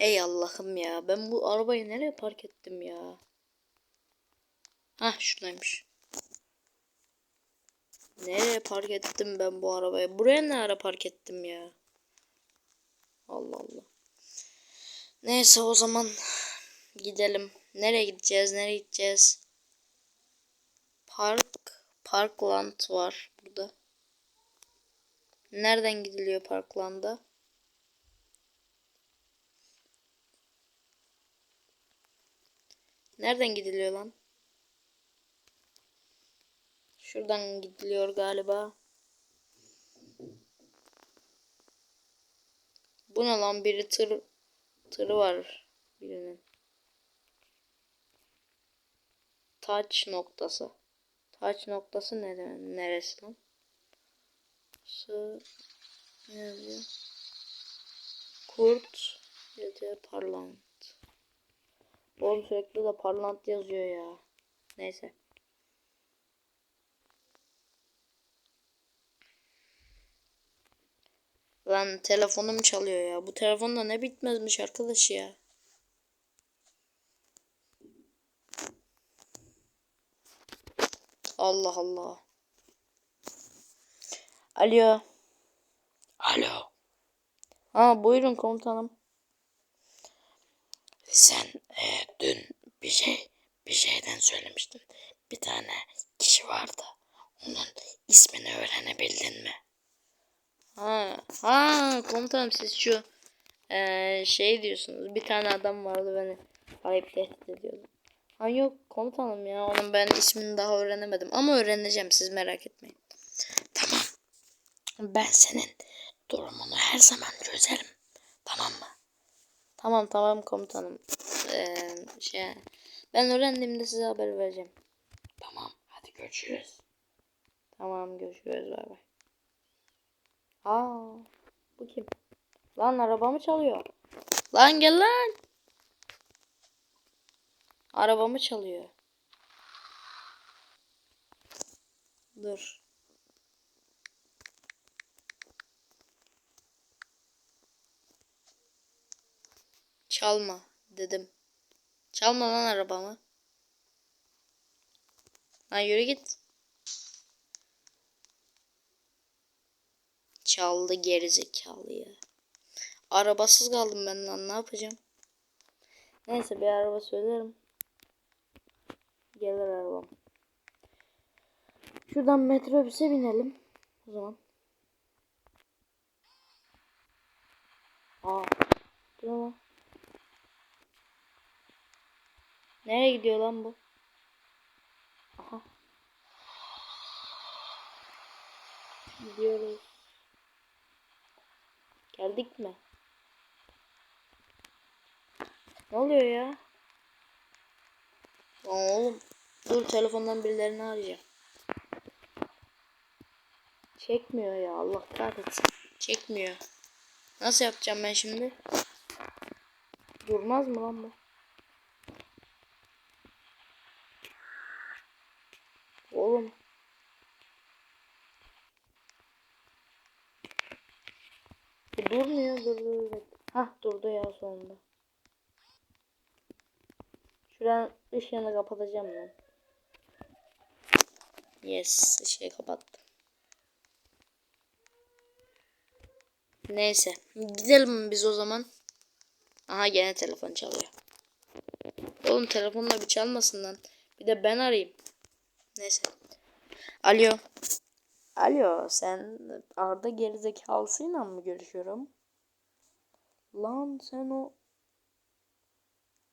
Hey Allah'ım ya. Ben bu arabayı nereye park ettim ya? Hah şuradaymış. Nereye park ettim ben bu arabayı? Buraya ne ara park ettim ya? Allah Allah. Neyse o zaman gidelim. Nereye gideceğiz? Nereye gideceğiz? Park, Parkland var burada. Nereden gidiliyor Parkland'a? Nereden gidiliyor lan? Şuradan gidiliyor galiba. Bu ne lan? Biri tır tırı var birinin. Touch noktası. Touch noktası nere neresi lan? Sı ne yazıyor? Kurt ya da parlant. Oğlum sürekli de parlant yazıyor ya. Neyse. Lan telefonum çalıyor ya. Bu telefonda ne bitmezmiş arkadaş ya. Allah Allah. Alo. Alo, Ha buyurun komutanım. sen e, dün bir şey bir şeyden söylemiştin. Bir tane kişi vardı. Onun ismini öğrenebildin mi? Ha, ha komutanım siz şu eee, şey diyorsunuz. Bir tane adam vardı beni arayıp tehdit ediyordu. Ha yok komutanım ya onun ben ismini daha öğrenemedim ama öğreneceğim siz merak etmeyin. Tamam. Ben senin durumunu her zaman çözerim. Tamam mı? Tamam tamam komutanım. Eee, şey ben öğrendiğimde size haber vereceğim. Tamam. Hadi görüşürüz. Tamam görüşürüz bay bay. Aa bu kim? Lan arabamı çalıyor. Lan gel lan. Arabamı çalıyor. Dur. Çalma dedim. Çalma lan arabamı. Lan yürü git. Çaldı gerizekalı ya. Arabasız kaldım ben lan ne yapacağım? Neyse bir araba söylerim. Gelir arabam. Şuradan metrobüse binelim. O zaman. Aa. Bu ne lan? Nereye gidiyor lan bu? Aha. Gidiyoruz. Geldik mi? Ne oluyor ya? Lan oğlum. Dur telefondan birilerini arayacağım. Çekmiyor ya Allah kahretsin. Çekmiyor. Nasıl yapacağım ben şimdi? Durmaz mı lan bu? Oğlum. Bu durmuyor dur dur dur. Hah durdu ya sonunda. Şuranın ışığını kapatacağım ben. Yes ışığı kapattım. Neyse gidelim biz o zaman. Aha gene telefon çalıyor. Oğlum telefonla bir çalmasın lan. Bir de ben arayayım. Neyse. Alo. Alo sen Arda gerizekalısıyla mı görüşüyorum? Lan sen o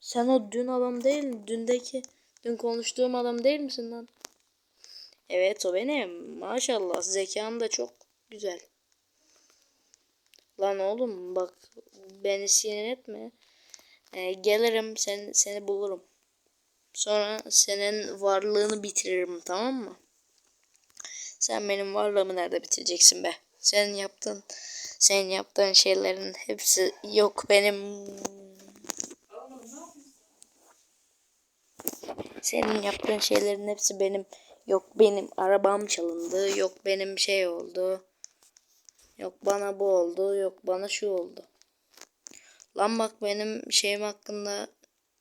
sen o dün adam değil dündeki dün konuştuğum adam değil misin lan? Evet o benim. Maşallah zekan da çok güzel. Lan oğlum bak beni sinir etme. Ee, gelirim sen, seni bulurum. Sonra senin varlığını bitiririm tamam mı? Sen benim varlığımı nerede bitireceksin be? Senin yaptığın senin yaptığın şeylerin hepsi yok benim. Senin yaptığın şeylerin hepsi benim. Yok benim arabam çalındı. Yok benim şey oldu. Yok bana bu oldu. Yok bana şu oldu. Lan bak benim şeyim hakkında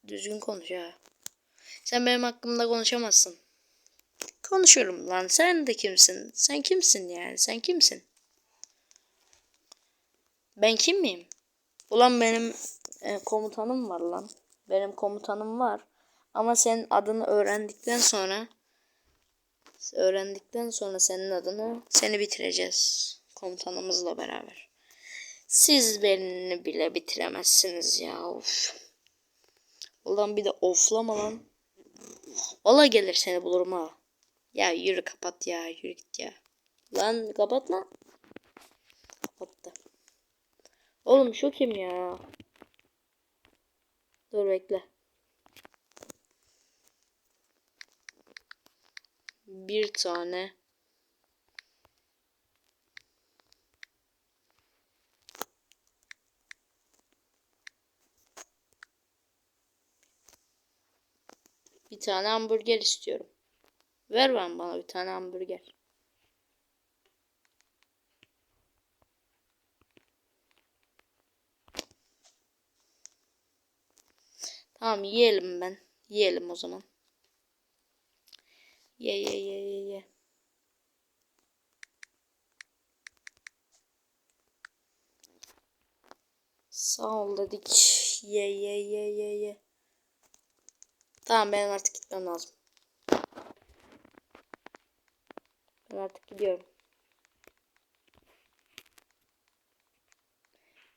düzgün konuş ha. Sen benim hakkımda konuşamazsın. Konuşurum lan. Sen de kimsin? Sen kimsin yani? Sen kimsin? Ben kim miyim? Ulan benim e, komutanım var lan. Benim komutanım var. Ama senin adını öğrendikten sonra öğrendikten sonra senin adını seni bitireceğiz. Komutanımızla beraber. Siz beni bile bitiremezsiniz ya. Of. Ulan bir de oflama lan. Ola gelir seni bulurum ha. Ya yürü kapat ya. Yürü git ya. Lan kapat lan. Kapattı. Oğlum şu kim ya? Dur bekle. Bir tane. Bir tane hamburger istiyorum. Ver ben bana bir tane hamburger. Tamam yiyelim ben. Yiyelim o zaman. Ye ye ye ye ye. Sağ ol dedik. Ye ye ye ye ye. Tamam benim artık gitmem lazım. Ben artık gidiyorum.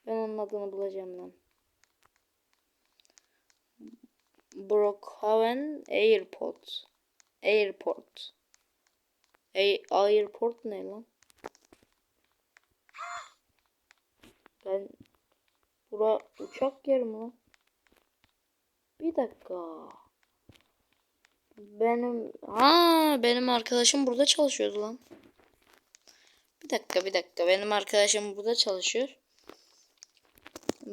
Ben onun adını bulacağım lan. Brookhaven Airport. Airport. A airport ne lan? Ben bura uçak yeri mi? Bir dakika. Benim ha benim arkadaşım burada çalışıyordu lan. Bir dakika bir dakika benim arkadaşım burada çalışıyor.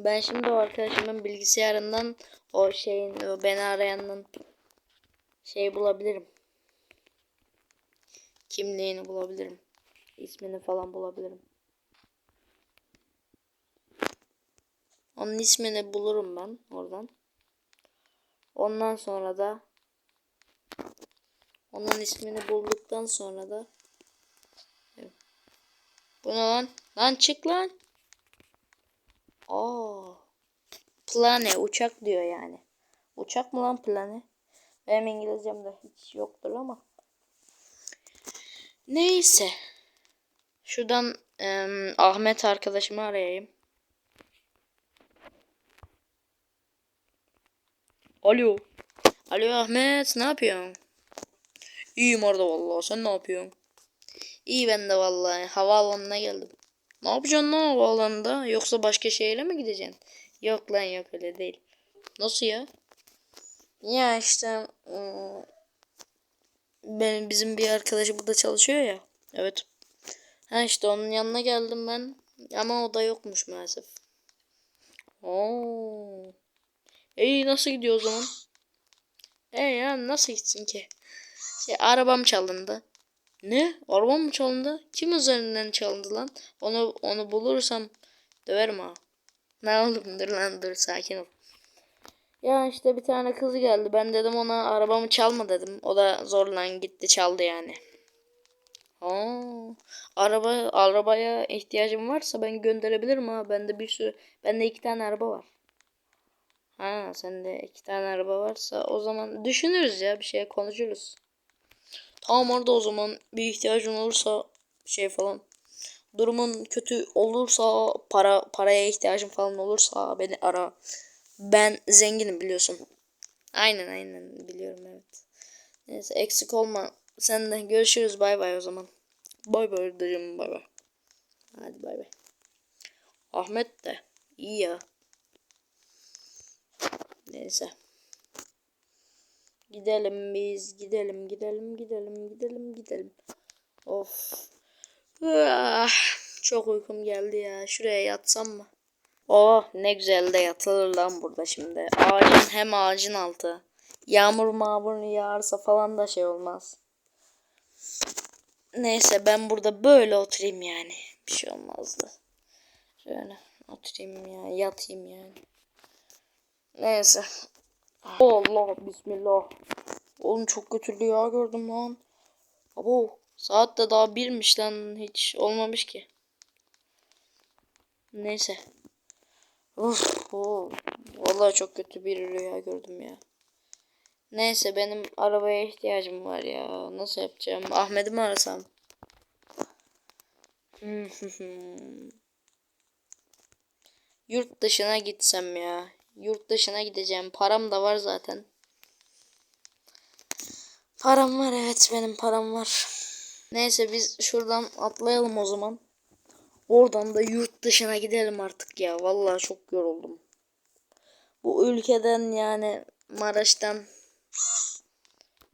Ben şimdi o arkadaşımın bilgisayarından o şeyin o beni arayanın şey bulabilirim. Kimliğini bulabilirim. İsmini falan bulabilirim. Onun ismini bulurum ben oradan. Ondan sonra da onun ismini bulduktan sonra da Bu ne lan? Lan çık lan. Aa. Plane uçak diyor yani. Uçak mı lan plane? Benim İngilizcemde hiç yoktur ama. Neyse. Şuradan em, Ahmet arkadaşımı arayayım. Alo. Alo Ahmet ne yapıyorsun? İyiyim orada vallahi sen ne yapıyorsun? İyi ben de vallahi havaalanına geldim. Ne yapacaksın lan havaalanında? Yoksa başka şehire mi gideceksin? Yok lan yok öyle değil. Nasıl ya? Ya işte ıı, benim bizim bir arkadaşı burada çalışıyor ya. Evet. Ha işte onun yanına geldim ben. Ama o da yokmuş maalesef. Oo. İyi nasıl gidiyor o zaman? E ya nasıl gitsin ki? Şey, arabam çalındı. Ne? Arabam mı çalındı? Kim üzerinden çalındı lan? Onu onu bulursam döverim ha. Ne oğlum dur lan dur sakin ol. Ya işte bir tane kız geldi. Ben dedim ona arabamı çalma dedim. O da zorla gitti çaldı yani. Aa, araba arabaya ihtiyacım varsa ben gönderebilirim ha. Bende bir sürü bende iki tane araba var. Ha sende iki tane araba varsa o zaman düşünürüz ya bir şey konuşuruz. Tamam orada o zaman bir ihtiyacın olursa şey falan. Durumun kötü olursa para paraya ihtiyacın falan olursa beni ara. Ben zenginim biliyorsun. Aynen aynen biliyorum evet. Neyse eksik olma. Sen de görüşürüz bay bay o zaman. Bay bay dayım bay bay. Hadi bay bay. Ahmet de iyi ya. Neyse. Gidelim biz gidelim gidelim gidelim gidelim gidelim. Of. Ah, çok uykum geldi ya. Şuraya yatsam mı? Oh ne güzel de yatılır lan burada şimdi. Ağacın hem ağacın altı. Yağmur mağmur yağarsa falan da şey olmaz. Neyse ben burada böyle oturayım yani. Bir şey olmazdı. Şöyle. oturayım ya yatayım yani. Neyse. Allah bismillah. Oğlum çok kötü rüya gördüm lan. Abo saat de daha birmiş lan hiç olmamış ki. Neyse. Uf, oh. Vallahi çok kötü bir rüya gördüm ya. Neyse benim arabaya ihtiyacım var ya. Nasıl yapacağım? Ahmet'i mi arasam? Yurt dışına gitsem ya. Yurt dışına gideceğim. Param da var zaten. Param var evet benim param var. Neyse biz şuradan atlayalım o zaman. Oradan da yurt dışına gidelim artık ya. Vallahi çok yoruldum. Bu ülkeden yani Maraş'tan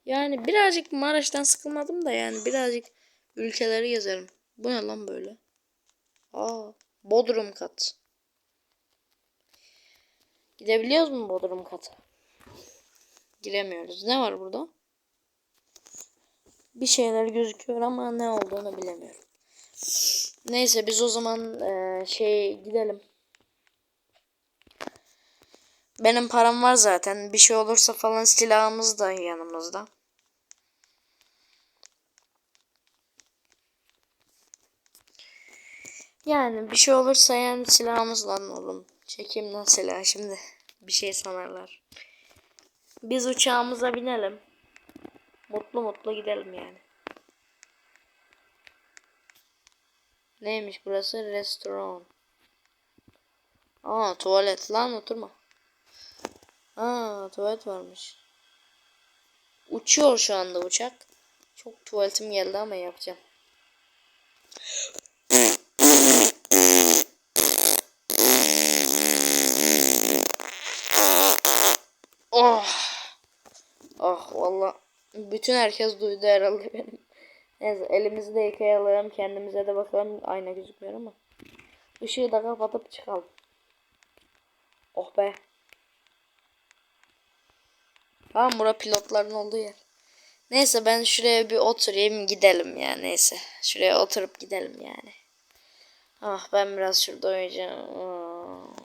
yani birazcık Maraş'tan sıkılmadım da yani birazcık ülkeleri gezerim. Bu ne lan böyle? Aa, Bodrum kat. Gidebiliyoruz mu Bodrum kata? Giremiyoruz. Ne var burada? Bir şeyler gözüküyor ama ne olduğunu bilemiyorum. Neyse biz o zaman eee, şey gidelim. Benim param var zaten. Bir şey olursa falan silahımız da yanımızda. Yani bir şey olursa yani silahımız lan oğlum. Çekeyim lan silahı şimdi. Bir şey sanarlar. Biz uçağımıza binelim. Mutlu mutlu gidelim yani. Neymiş burası? Restoran. Aa tuvalet lan oturma. Aa tuvalet varmış. Uçuyor şu anda uçak. Çok tuvaletim geldi ama yapacağım. Oh. Oh valla. Bütün herkes duydu herhalde benim. Neyse elimizi de yıkayalım. Kendimize de bakalım. Ayna gözükmüyor ama. Işığı da kapatıp çıkalım. Oh be. Tamam bura pilotların olduğu yer. Neyse ben şuraya bir oturayım gidelim ya neyse. Şuraya oturup gidelim yani. Ah ben biraz şurada oynayacağım. Aa.